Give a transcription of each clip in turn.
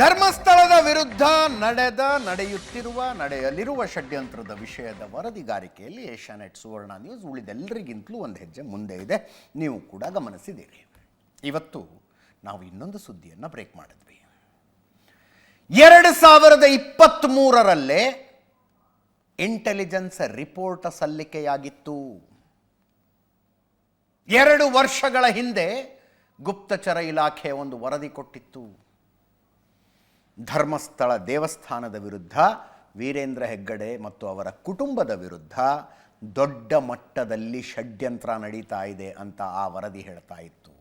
ಧರ್ಮಸ್ಥಳದ ವಿರುದ್ಧ ನಡೆದ, ನಡೆಯುತ್ತಿರುವ, ನಡೆಯಲಿರುವ ಷಡ್ಯಂತ್ರದ ವಿಷಯದ ವರದಿಗಾರಿಕೆಯಲ್ಲಿ ಏಷ್ಯಾನೆಟ್, ಸುವರ್ಣ ನ್ಯೂಸ್ ಉಳಿದೆಲ್ಲರಿಗಿಂತಲೂ ಒಂದು ಹೆಜ್ಜೆ ಮುಂದೆ ಇದೆ. ನೀವು ಕೂಡ ಗಮನಿಸಿದ್ದೀರಿ. ಇವತ್ತು ನಾವು ಇನ್ನೊಂದು ಸುದ್ದಿಯನ್ನು ಬ್ರೇಕ್ ಮಾಡಿದ್ವಿ. ಎರಡು ಸಾವಿರದ ಇಪ್ಪತ್ತ್ಮೂರರಲ್ಲೇ ಇಂಟೆಲಿಜೆನ್ಸ್ ರಿಪೋರ್ಟ್ ಸಲ್ಲಿಕೆಯಾಗಿತ್ತು. ಎರಡು ವರ್ಷಗಳ ಹಿಂದೆ ಗುಪ್ತಚರ ಇಲಾಖೆ ಒಂದು ವರದಿ ಕೊಟ್ಟಿತ್ತು. ಧರ್ಮಸ್ಥಳ ದೇವಸ್ಥಾನದ ವಿರುದ್ಧ, ವೀರೇಂದ್ರ ಹೆಗ್ಗಡೆ ಮತ್ತು ಅವರ ಕುಟುಂಬದ ವಿರುದ್ಧ ದೊಡ್ಡ ಮಟ್ಟದಲ್ಲಿ ಷಡ್ಯಂತ್ರ ನಡೀತಾ ಇದೆ ಅಂತ ಆ ವರದಿ ಹೇಳ್ತಾ ಇತ್ತು.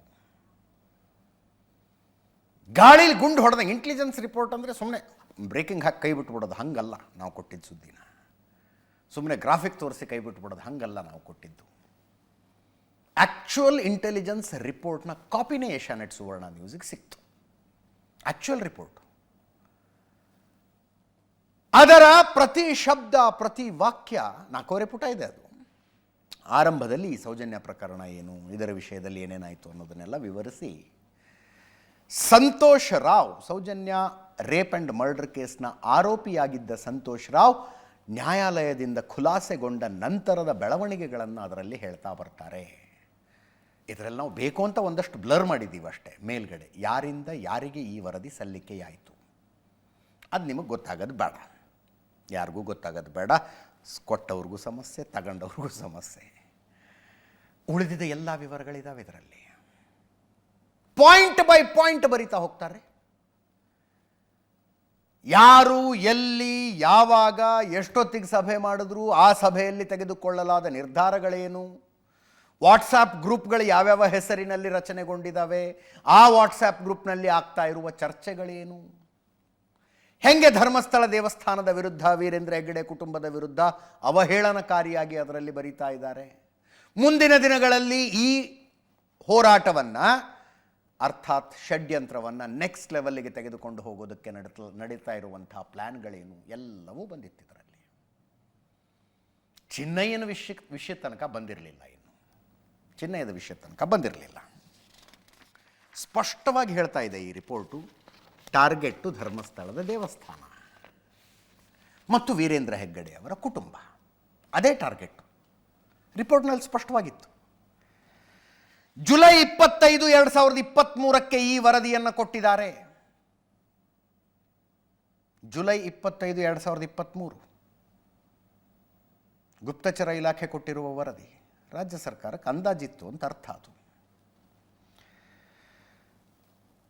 ಗಾಳಿಲಿ ಗುಂಡು ಹೊಡೆದ ಇಂಟೆಲಿಜೆನ್ಸ್ ರಿಪೋರ್ಟ್ ಅಂದರೆ ಸುಮ್ಮನೆ ಬ್ರೇಕಿಂಗ್ ಹಾಕಿ ಕೈ ಬಿಟ್ಬಿಡೋದು ಹಂಗಲ್ಲ ನಾವು ಕೊಟ್ಟಿದ್ದ ಸುದ್ದಿನ. ಸುಮ್ಮನೆ ಗ್ರಾಫಿಕ್ ತೋರಿಸಿ ಕೈ ಬಿಟ್ಬಿಡೋದು ಹಂಗಲ್ಲ ನಾವು ಕೊಟ್ಟಿದ್ದು. ಆ್ಯಕ್ಚುಯಲ್ ಇಂಟೆಲಿಜೆನ್ಸ್ ರಿಪೋರ್ಟ್ನ ಕಾಪಿನೇ ಏಷ್ಯಾನೆಟ್ ಸುವರ್ಣ ನ್ಯೂಸಿಗೆ ಸಿಕ್ತು. ಆ್ಯಕ್ಚುಯಲ್ ರಿಪೋರ್ಟ್ ಅದರ ಪ್ರತಿ ಶಬ್ದ, ಪ್ರತಿ ವಾಕ್ಯ ನಾಲ್ಕೂವರೆ ಪುಟ ಇದೆ ಅದು. ಆರಂಭದಲ್ಲಿ ಈ ಸೌಜನ್ಯ ಪ್ರಕರಣ ಏನು, ಇದರ ವಿಷಯದಲ್ಲಿ ಏನೇನಾಯಿತು ಅನ್ನೋದನ್ನೆಲ್ಲ ವಿವರಿಸಿ. Santosh Rao, Soujanya rape and murder ಕೇಸ್ನ ಆರೋಪಿಯಾಗಿದ್ದ ಸಂತೋಷ್ ರಾವ್ ನ್ಯಾಯಾಲಯದಿಂದ ಖುಲಾಸೆಗೊಂಡ ನಂತರದ ಬೆಳವಣಿಗೆಗಳನ್ನು ಅದರಲ್ಲಿ ಹೇಳ್ತಾ ಬರ್ತಾರೆ. ಇದರಲ್ಲಿ ನಾವು ಬೇಕು ಅಂತ ಒಂದಷ್ಟು ಬ್ಲರ್ ಮಾಡಿದ್ದೀವಿ ಅಷ್ಟೇ, ಮೇಲ್ಗಡೆ. ಯಾರಿಂದ, ಯಾರಿಗೆ ಈ ವರದಿ ಸಲ್ಲಿಕೆಯಾಯಿತು? ಅದು ನಿಮಗೆ ಗೊತ್ತಾಗೋದು ಬೇಡ. ಯಾರಿಗೂ ಗೊತ್ತಾಗೋದು ಬೇಡ. ಕೊಟ್ಟವ್ರಿಗೂ ಸಮಸ್ಯೆ, ತಗೊಂಡವ್ರಿಗೂ ಸಮಸ್ಯೆ. ಉಳಿದಿದ್ದ ಎಲ್ಲ ವಿವರಗಳಿದ್ದಾವೆ ಇದರಲ್ಲಿ. ಪಾಯಿಂಟ್ ಬೈ ಪಾಯಿಂಟ್ ಬರಿತಾ ಹೋಗ್ತಾರೆ. ಯಾರು, ಎಲ್ಲಿ, ಯಾವಾಗ, ಎಷ್ಟೊತ್ತಿಗೆ ಸಭೆ ಮಾಡಿದ್ರು, ಆ ಸಭೆಯಲ್ಲಿ ತೆಗೆದುಕೊಳ್ಳಲಾದ ನಿರ್ಧಾರಗಳೇನು? ವಾಟ್ಸಾಪ್ ಗ್ರೂಪ್ಗಳು ಯಾವ್ಯಾವ ಹೆಸರಿನಲ್ಲಿ ರಚನೆಗೊಂಡಿದ್ದಾವೆ ಆ ವಾಟ್ಸಾಪ್ ಗ್ರೂಪ್ನಲ್ಲಿ ಆಗ್ತಾ ಇರುವ ಚರ್ಚೆಗಳೇನು? ಹೆಂಗೆ ಧರ್ಮಸ್ಥಳ ದೇವಸ್ಥಾನದ ವಿರುದ್ಧ, ವೀರೇಂದ್ರ ಹೆಗ್ಗಡೆ ಕುಟುಂಬದ ವಿರುದ್ಧ ಅವಹೇಳನಕಾರಿಯಾಗಿ ಅದರಲ್ಲಿ ಬರೀತಾ ಇದ್ದಾರೆ. ಮುಂದಿನ ದಿನಗಳಲ್ಲಿ ಈ ಹೋರಾಟವನ್ನು, ಅರ್ಥಾತ್ ಷಡ್ಯಂತ್ರವನ್ನು ನೆಕ್ಸ್ಟ್ ಲೆವೆಲ್ಗೆ ತೆಗೆದುಕೊಂಡು ಹೋಗೋದಕ್ಕೆ ನಡೀತಾ ನಡೀತಾ ಇರುವಂಥ ಪ್ಲ್ಯಾನ್ಗಳೇನು ಎಲ್ಲವೂ ಬಂದಿತ್ತು ಇದರಲ್ಲಿ. ಚಿನ್ನಯ್ಯನ ವಿಷಯ ವಿಷಯ ತನಕ ಬಂದಿರಲಿಲ್ಲ ಇನ್ನು. ಚಿನ್ನಯ್ಯದ ವಿಷಯ ತನಕ ಬಂದಿರಲಿಲ್ಲ. ಸ್ಪಷ್ಟವಾಗಿ ಹೇಳ್ತಾ ಇದೆ ಈ ರಿಪೋರ್ಟು ಟಾರ್ಗೆಟ್ಟು ಧರ್ಮಸ್ಥಳದ ದೇವಸ್ಥಾನ. ಮತ್ತು ವೀರೇಂದ್ರ ಹೆಗ್ಗಡೆ ಅವರ ಕುಟುಂಬ. ಅದೇ ಟಾರ್ಗೆಟ್ ರಿಪೋರ್ಟ್ನಲ್ಲಿ ಸ್ಪಷ್ಟವಾಗಿತ್ತು. ಜುಲೈ ಇಪ್ಪತ್ತೈದು ಎರಡು ಸಾವಿರದ ಇಪ್ಪತ್ತ್ಮೂರಕ್ಕೆ ಈ ವರದಿಯನ್ನು ಕೊಟ್ಟಿದ್ದಾರೆ. ಜುಲೈ ಇಪ್ಪತ್ತೈದು ಎರಡು ಸಾವಿರದ ಇಪ್ಪತ್ತ್ಮೂರು ಗುಪ್ತಚರ ಇಲಾಖೆ ಕೊಟ್ಟಿರುವ ವರದಿ. ರಾಜ್ಯ ಸರ್ಕಾರಕ್ಕೆ ಅಂದಾಜಿತ್ತು ಅಂತ ಅರ್ಥ ಅದು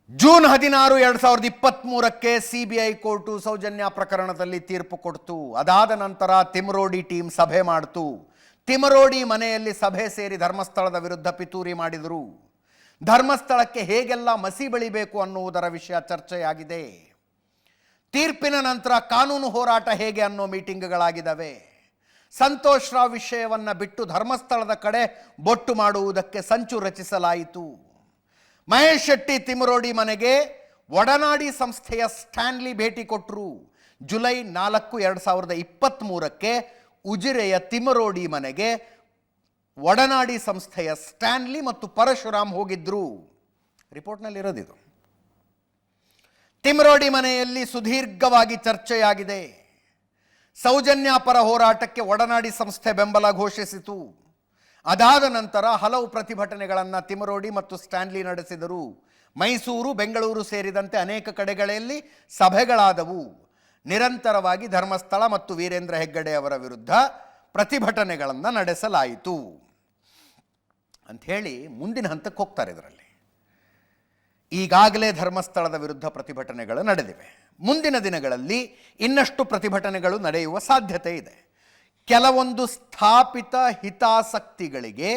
ಜೂನ್ ಹದಿನಾರು ಎರಡು ಸಾವಿರದ ಇಪ್ಪತ್ತ್ಮೂರಕ್ಕೆ C B I court Soujanya ಪ್ರಕರಣದಲ್ಲಿ ತೀರ್ಪು ಕೊಡ್ತು. ಅದಾದ ನಂತರ ತಿಮರೋಡಿ ಟೀಮ್ ಸಭೆ ಮಾಡ್ತು. ತಿಮರೋಡಿ ಮನೆಯಲ್ಲಿ ಸಭೆ ಸೇರಿ ಧರ್ಮಸ್ಥಳದ ವಿರುದ್ಧ ಪಿತೂರಿ ಮಾಡಿದರು. ಧರ್ಮಸ್ಥಳಕ್ಕೆ ಹೇಗೆಲ್ಲ ಮಸಿ ಬೆಳಿಬೇಕು ಅನ್ನುವುದರ ವಿಷಯ ಚರ್ಚೆಯಾಗಿದೆ. ತೀರ್ಪಿನ ನಂತರ ಕಾನೂನು ಹೋರಾಟ ಹೇಗೆ ಅನ್ನೋ ಮೀಟಿಂಗ್ಗಳಾಗಿದ್ದಾವೆ ಸಂತೋಷ್ ರಾವ್ ವಿಷಯವನ್ನು ಬಿಟ್ಟು ಧರ್ಮಸ್ಥಳದ ಕಡೆ ಬೊಟ್ಟು ಮಾಡುವುದಕ್ಕೆ ಸಂಚು ರಚಿಸಲಾಯಿತು. ಮಹೇಶ್ ಶೆಟ್ಟಿ ತಿಮರೋಡಿ ಮನೆಗೆ ಒಡನಾಡಿ ಸಂಸ್ಥೆಯ ಸ್ಟ್ಯಾನ್ಲಿ ಭೇಟಿ ಕೊಟ್ಟರು ಜುಲೈ ನಾಲ್ಕು, ಎರಡು ಸಾವಿರದ ಇಪ್ಪತ್ತ್ಮೂರಕ್ಕೆ ಉಜಿರೆಯ ತಿಮರೋಡಿ ಮನೆಗೆ ಒಡನಾಡಿ ಸಂಸ್ಥೆಯ ಸ್ಟ್ಯಾನ್ಲಿ ಮತ್ತು ಪರಶುರಾಮ್ ಹೋಗಿದ್ರು. ರಿಪೋರ್ಟ್ನಲ್ಲಿ ಇರೋದಿದು ತಿಮರೋಡಿ ಮನೆಯಲ್ಲಿ ಸುದೀರ್ಘವಾಗಿ ಚರ್ಚೆಯಾಗಿದೆ. ಸೌಜನ್ಯ ಪರ ಹೋರಾಟಕ್ಕೆ ಒಡನಾಡಿ ಸಂಸ್ಥೆ ಬೆಂಬಲ ಘೋಷಿಸಿತು. ಅದಾದ ನಂತರ ಹಲವು ಪ್ರತಿಭಟನೆಗಳನ್ನು ತಿಮರೋಡಿ ಮತ್ತು ಸ್ಟ್ಯಾನ್ಲಿ ನಡೆಸಿದರು. ಮೈಸೂರು, ಬೆಂಗಳೂರು ಸೇರಿದಂತೆ ಅನೇಕ ಕಡೆಗಳಲ್ಲಿ ಸಭೆಗಳಾದವು. ನಿರಂತರವಾಗಿ ಧರ್ಮಸ್ಥಳ ಮತ್ತು ವೀರೇಂದ್ರ ಹೆಗ್ಗಡೆ ಅವರ ವಿರುದ್ಧ ಪ್ರತಿಭಟನೆಗಳನ್ನು ನಡೆಸಲಾಯಿತು. ಅಂಥೇಳಿ ಮುಂದಿನ ಹಂತಕ್ಕೆ ಹೋಗ್ತಾರೆ ಇದರಲ್ಲಿ. ಈಗಾಗಲೇ ಧರ್ಮಸ್ಥಳದ ವಿರುದ್ಧ ಪ್ರತಿಭಟನೆಗಳು ನಡೆದಿವೆ. ಮುಂದಿನ ದಿನಗಳಲ್ಲಿ ಇನ್ನಷ್ಟು ಪ್ರತಿಭಟನೆಗಳು ನಡೆಯುವ ಸಾಧ್ಯತೆ ಇದೆ. ಕೆಲವೊಂದು ಸ್ಥಾಪಿತ ಹಿತಾಸಕ್ತಿಗಳಿಗೆ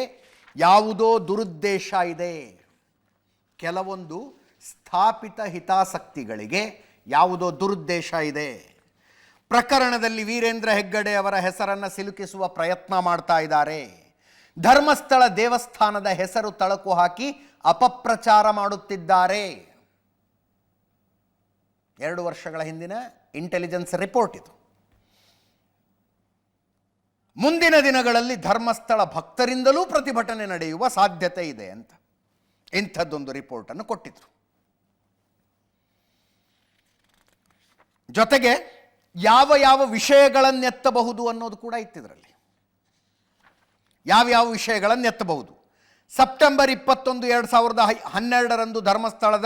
ಯಾವುದೋ ದುರುದ್ದೇಶ ಇದೆ. ಕೆಲವೊಂದು ಸ್ಥಾಪಿತ ಹಿತಾಸಕ್ತಿಗಳಿಗೆ ಯಾವುದೋ ದುರುದ್ದೇಶ ಇದೆ. ಪ್ರಕರಣದಲ್ಲಿ ವೀರೇಂದ್ರ ಹೆಗ್ಗಡೆ ಅವರ ಹೆಸರನ್ನು ಸಿಲುಕಿಸುವ ಪ್ರಯತ್ನ ಮಾಡ್ತಾ ಇದ್ದಾರೆ. ಧರ್ಮಸ್ಥಳ ದೇವಸ್ಥಾನದ ಹೆಸರು ತಳಕು ಹಾಕಿ ಅಪಪ್ರಚಾರ ಮಾಡುತ್ತಿದ್ದಾರೆ. ಎರಡು ವರ್ಷಗಳ ಹಿಂದಿನ ಇಂಟೆಲಿಜೆನ್ಸ್ ರಿಪೋರ್ಟ್ ಇದು. ಮುಂದಿನ ದಿನಗಳಲ್ಲಿ ಧರ್ಮಸ್ಥಳ ಭಕ್ತರಿಂದಲೂ ಪ್ರತಿಭಟನೆ ನಡೆಯುವ ಸಾಧ್ಯತೆ ಇದೆ ಅಂತ. ಇಂಥದ್ದೊಂದು ರಿಪೋರ್ಟನ್ನು ಕೊಟ್ಟಿದ್ರು. ಜೊತೆಗೆ ಯಾವ ಯಾವ ವಿಷಯಗಳನ್ನೆತ್ತಬಹುದು ಅನ್ನೋದು ಕೂಡ ಇತ್ತಿದ್ರಲ್ಲಿ. ಯಾವ್ಯಾವ ವಿಷಯಗಳನ್ನು ಎತ್ತಬಹುದು ಸೆಪ್ಟೆಂಬರ್ ಇಪ್ಪತ್ತೊಂದು ಎರಡು ಸಾವಿರದ ಹನ್ನೆರಡರಂದು ಧರ್ಮಸ್ಥಳದ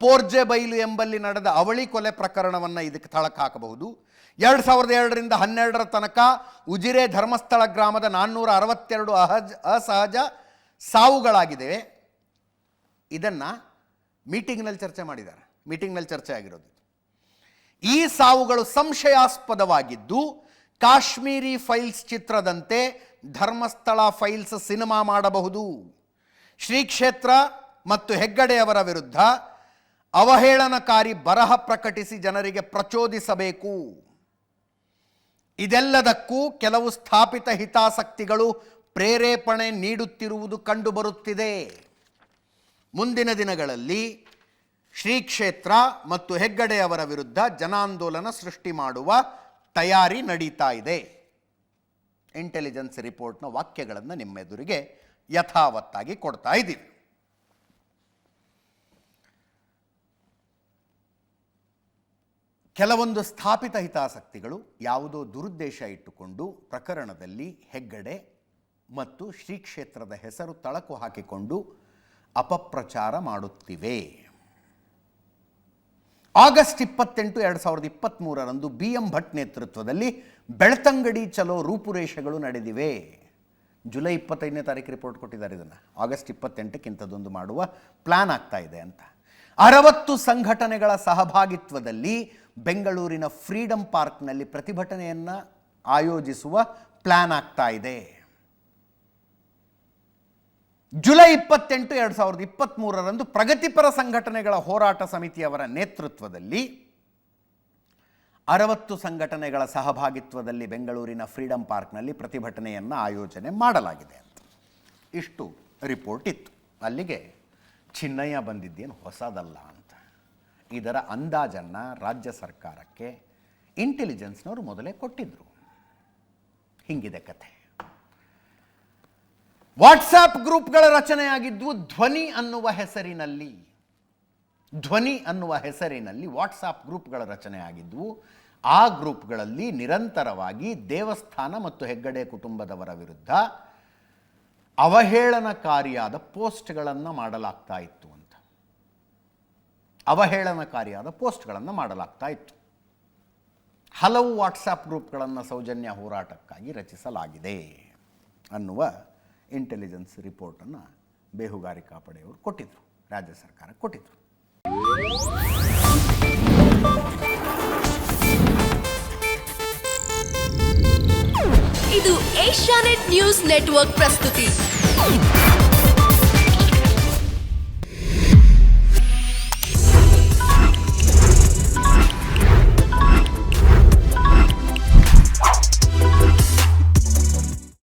ಪೋರ್ಜೆ ಬೈಲು ಎಂಬಲ್ಲಿ ನಡೆದ ಅವಳಿ ಕೊಲೆ ಪ್ರಕರಣವನ್ನು ಇದಕ್ಕೆ ತಳಕ್ಕೆ ಹಾಕಬಹುದು ಎರಡು ಸಾವಿರದ ಎರಡರಿಂದ ಹನ್ನೆರಡರ ತನಕ ಉಜಿರೆ ಧರ್ಮಸ್ಥಳ ಗ್ರಾಮದ ನಾನ್ನೂರ ಅರವತ್ತೆರಡು ಅಹಜ್, ಅಸಹಜ ಸಾವುಗಳಾಗಿದೆ ಇದನ್ನು ಮೀಟಿಂಗ್ನಲ್ಲಿ ಚರ್ಚೆ ಮಾಡಿದ್ದಾರೆ. ಮೀಟಿಂಗ್ನಲ್ಲಿ ಚರ್ಚೆ ಆಗಿರೋದು ಈ ಸಾವುಗಳು ಸಂಶಯಾಸ್ಪದವಾಗಿದ್ದು, ಕಾಶ್ಮೀರಿ ಫೈಲ್ಸ್ ಚಿತ್ರದಂತೆ ಧರ್ಮಸ್ಥಳ ಫೈಲ್ಸ್ ಸಿನಿಮಾ ಮಾಡಬಹುದು. ಶ್ರೀ ಕ್ಷೇತ್ರ ಮತ್ತು ಹೆಗ್ಗಡೆಯವರ ವಿರುದ್ಧ ಅವಹೇಳನಕಾರಿ ಬರಹ ಪ್ರಕಟಿಸಿ ಜನರಿಗೆ ಪ್ರಚೋದಿಸಬೇಕು. ಇದೆಲ್ಲದಕ್ಕೂ ಕೆಲವು ಸ್ಥಾಪಿತ ಹಿತಾಸಕ್ತಿಗಳು ಪ್ರೇರೇಪಣೆ ನೀಡುತ್ತಿರುವುದು ಕಂಡುಬರುತ್ತಿದೆ. ಮುಂದಿನ ದಿನಗಳಲ್ಲಿ ಶ್ರೀ ಕ್ಷೇತ್ರ ಮತ್ತು ಹೆಗ್ಗಡೆಯವರ ವಿರುದ್ಧ ಜನಾಂದೋಲನ ಸೃಷ್ಟಿ ಮಾಡುವ ತಯಾರಿ ನಡೀತಾ ಇದೆ. ಇಂಟೆಲಿಜೆನ್ಸ್ ರಿಪೋರ್ಟ್ನ ವಾಕ್ಯಗಳನ್ನು ನಿಮ್ಮೆದುರಿಗೆ ಯಥಾವತ್ತಾಗಿ ಕೊಡ್ತಾ ಇದ್ದೀವಿ. ಕೆಲವೊಂದು ಸ್ಥಾಪಿತ ಹಿತಾಸಕ್ತಿಗಳು ಯಾವುದೋ ದುರುದ್ದೇಶ ಇಟ್ಟುಕೊಂಡು ಪ್ರಕರಣದಲ್ಲಿ ಹೆಗ್ಗಡೆ ಮತ್ತು ಶ್ರೀ ಕ್ಷೇತ್ರದ ಹೆಸರು ತಳಕು ಹಾಕಿಕೊಂಡು ಅಪಪ್ರಚಾರ ಮಾಡುತ್ತಿವೆ. ಆಗಸ್ಟ್ ಇಪ್ಪತ್ತೆಂಟು ಎರಡು ಸಾವಿರದ ಇಪ್ಪತ್ತ್ಮೂರರಂದು ಬಿ ಎಂ ಭಟ್ ನೇತೃತ್ವದಲ್ಲಿ ಬೆಳ್ತಂಗಡಿ ಚಲೋ ರೂಪುರೇಷೆಗಳು ನಡೆದಿವೆ. ಜುಲೈ ಇಪ್ಪತ್ತೈದನೇ ತಾರೀಕು ರಿಪೋರ್ಟ್ ಕೊಟ್ಟಿದ್ದಾರೆ ಇದನ್ನು. ಆಗಸ್ಟ್ ಇಪ್ಪತ್ತೆಂಟಕ್ಕೆ ಇಂಥದ್ದೊಂದು ಮಾಡುವ ಪ್ಲಾನ್ ಆಗ್ತಾ ಇದೆ ಅಂತ. ಅರವತ್ತು ಸಂಘಟನೆಗಳ ಸಹಭಾಗಿತ್ವದಲ್ಲಿ ಬೆಂಗಳೂರಿನ ಫ್ರೀಡಂ ಪಾರ್ಕ್ನಲ್ಲಿ ಪ್ರತಿಭಟನೆಯನ್ನು ಆಯೋಜಿಸುವ ಪ್ಲ್ಯಾನ್ ಆಗ್ತಾ ಇದೆ. ಜುಲೈ ಇಪ್ಪತ್ತೆಂಟು ಎರಡು ಸಾವಿರದ ಇಪ್ಪತ್ತ್ಮೂರರಂದು ಪ್ರಗತಿಪರ ಸಂಘಟನೆಗಳ ಹೋರಾಟ ಸಮಿತಿಯವರ ನೇತೃತ್ವದಲ್ಲಿ ಅರವತ್ತು ಸಂಘಟನೆಗಳ ಸಹಭಾಗಿತ್ವದಲ್ಲಿ ಬೆಂಗಳೂರಿನ ಫ್ರೀಡಂ ಪಾರ್ಕ್ನಲ್ಲಿ ಪ್ರತಿಭಟನೆಯನ್ನು ಆಯೋಜನೆ ಮಾಡಲಾಗಿದೆ ಅಂತ. ಇಷ್ಟು ರಿಪೋರ್ಟ್ ಇತ್ತು. ಅಲ್ಲಿಗೆ ಚಿನ್ನಯ್ಯ ಬಂದಿದ್ದೇನು? ಹೊಸದಲ್ಲ ಅಂತ. ಇದರ ಅಂದಾಜನ್ನು ರಾಜ್ಯ ಸರ್ಕಾರಕ್ಕೆ ಇಂಟೆಲಿಜೆನ್ಸ್ನವರು ಮೊದಲೇ ಕೊಟ್ಟಿದ್ದರು ಹಿಂಗಿದೆ ಕಥೆ. ವಾಟ್ಸಾಪ್ ಗ್ರೂಪ್ಗಳ ರಚನೆಯಾಗಿದ್ವು ಧ್ವನಿ ಅನ್ನುವ ಹೆಸರಿನಲ್ಲಿ, ಧ್ವನಿ ಅನ್ನುವ ಹೆಸರಿನಲ್ಲಿ ವಾಟ್ಸಾಪ್ ಗ್ರೂಪ್ಗಳ ರಚನೆ ಆಗಿದ್ವು. ಆ ಗ್ರೂಪ್ಗಳಲ್ಲಿ ನಿರಂತರವಾಗಿ ದೇವಸ್ಥಾನ ಮತ್ತು ಹೆಗ್ಗಡೆ ಕುಟುಂಬದವರ ವಿರುದ್ಧ ಅವಹೇಳನಕಾರಿಯಾದ ಪೋಸ್ಟ್ಗಳನ್ನು ಮಾಡಲಾಗ್ತಾ ಇತ್ತು ಅವಹೇಳನಕಾರಿಯಾದ ಪೋಸ್ಟ್ಗಳನ್ನು ಮಾಡಲಾಗ್ತಾ ಇತ್ತು. ಹಲವು ವಾಟ್ಸಾಪ್ ಗ್ರೂಪ್ಗಳನ್ನು ಸೌಜನ್ಯ ಹೋರಾಟಕ್ಕಾಗಿ ರಚಿಸಲಾಗಿದೆ ಅನ್ನುವ ಇಂಟೆಲಿಜೆನ್ಸ್ ರಿಪೋರ್ಟನ್ನು ಬೇಹುಗಾರಿಕಾ ಪಡೆಯವರು ಕೊಟ್ಟಿದ್ದರು ರಾಜ್ಯ ಸರ್ಕಾರ ಕೊಟ್ಟಿದ್ದರು ಇದು ಏಷ್ಯಾನೆಟ್ ನ್ಯೂಸ್ ನೆಟ್ವರ್ಕ್ ಪ್ರಸ್ತುತಿ.